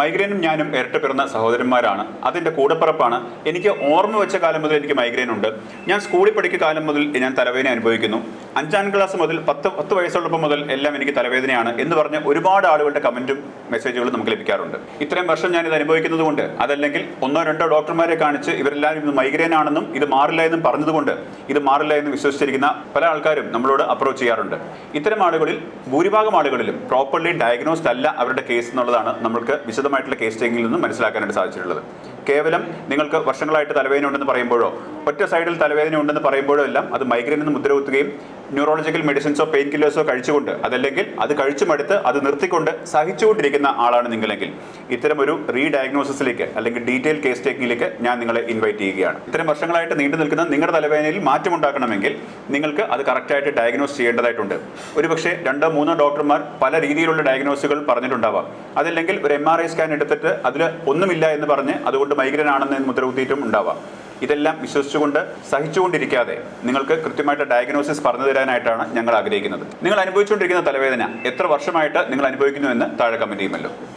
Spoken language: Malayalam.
മൈഗ്രെയിനും ഞാനും ഇരട്ട പിറന്ന സഹോദരന്മാരാണ്. അതിന്റെ കൂടപ്പിറപ്പാണ്. എനിക്ക് ഓർമ്മ വെച്ച കാലം മുതൽ എനിക്ക് മൈഗ്രെയിൻ ഉണ്ട്. ഞാൻ സ്കൂളിൽ പഠിക്കുന്ന കാലം മുതൽ ഞാൻ തലവേദന അനുഭവിക്കുന്നു. അഞ്ചാം ക്ലാസ് മുതൽ പത്ത് പത്ത് വയസ്സുള്ളപ്പോൾ മുതൽ എല്ലാം എനിക്ക് തലവേദനയാണ് എന്ന് പറഞ്ഞ് ഒരുപാട് ആളുകളുടെ കമന്റും മെസ്സേജുകളും നമുക്ക് ലഭിക്കാറുണ്ട്. ഇത്രയും വർഷം ഞാൻ ഇത് അനുഭവിക്കുന്നത് കൊണ്ട് അതല്ലെങ്കിൽ ഒന്നോ രണ്ടോ ഡോക്ടർമാരെ കാണിച്ച് ഇവരെല്ലാവരും ഇത് മൈഗ്രെയിൻ ആണെന്നും ഇത് മാറില്ല എന്നും പറഞ്ഞതുകൊണ്ട് ഇത് മാറില്ല എന്ന് വിശ്വസിച്ചിരിക്കുന്ന പല ആൾക്കാരും നമ്മളോട് അപ്രോച്ച് ചെയ്യാറുണ്ട്. ഇത്തരം ആളുകളിൽ ഭൂരിഭാഗം ആളുകളിലും പ്രോപ്പർലി ഡയഗ്നോസ്ഡ് അല്ല അവരുടെ കേസ് എന്നുള്ളതാണ് നമ്മൾക്ക് വിശദമായിട്ടുള്ള കേസ് ടേക്കിങ്ങിൽ നിന്നും മനസ്സിലാക്കാനായിട്ട് സാധിച്ചിട്ടുള്ളത്. കേവലം നിങ്ങൾക്ക് വർഷങ്ങളായിട്ട് തലവേദന ഉണ്ടെന്ന് പറയുമ്പോഴോ ഒറ്റ സൈഡിൽ തലവേദന ഉണ്ടെന്ന് പറയുമ്പോഴോ എല്ലാം അത് മൈഗ്രെയിൻ എന്ന് മുദ്രകുത്തുകയും ന്യൂറോളജിക്കൽ മെഡിസിൻസോ പെയിൻ കില്ലേഴ്സോ കഴിച്ചുകൊണ്ട് അതല്ലെങ്കിൽ അത് കഴിച്ചു മടുത്ത് അത് നിർത്തിക്കൊണ്ട് സഹിച്ചുകൊണ്ടിരിക്കുന്ന ആളാണ് നിങ്ങളെങ്കിൽ ഇത്തരമൊരു റീഡയഗ്നോസിസിലേക്ക് അല്ലെങ്കിൽ ഡീറ്റെയിൽ കേസ് ടേക്കിങ്ങിലേക്ക് ഞാൻ നിങ്ങളെ ഇൻവൈറ്റ് ചെയ്യുകയാണ്. ഇത്തരം വർഷങ്ങളായിട്ട് നീണ്ടു നിൽക്കുന്ന നിങ്ങളുടെ തലവേദനയിൽ മാറ്റമുണ്ടാക്കണമെങ്കിൽ നിങ്ങൾക്ക് അത് കറക്റ്റായിട്ട് ഡയഗ്നോസ് ചെയ്യേണ്ടതായിട്ടുണ്ട്. ഒരുപക്ഷെ രണ്ടോ മൂന്നോ ഡോക്ടർമാർ പല രീതിയിലുള്ള ഡയഗ്നോസുകൾ പറഞ്ഞിട്ടുണ്ടാവാം. അതല്ലെങ്കിൽ ഒരു എം ആർ ഐ സ്കാൻ എടുത്തിട്ട് അതിൽ ഒന്നുമില്ല എന്ന് പറഞ്ഞ് അതുകൊണ്ട് മൈഗ്രൻ ആണെന്ന് മുദ്ര കുത്തിയിട്ടും ഉണ്ടാവാം. ഇതെല്ലാം വിശ്വസിച്ചുകൊണ്ട് സഹിച്ചുകൊണ്ടിരിക്കാതെ നിങ്ങൾക്ക് കൃത്യമായിട്ട് ഡയഗ്നോസിസ് പറഞ്ഞു തരാനായിട്ടാണ് ഞങ്ങൾ ആഗ്രഹിക്കുന്നത്. നിങ്ങൾ അനുഭവിച്ചുകൊണ്ടിരിക്കുന്ന തലവേദന എത്ര വർഷമായിട്ട് നിങ്ങൾ അനുഭവിക്കുന്നു എന്ന് താഴെ കമന്റ് ചെയ്യുമല്ലോ.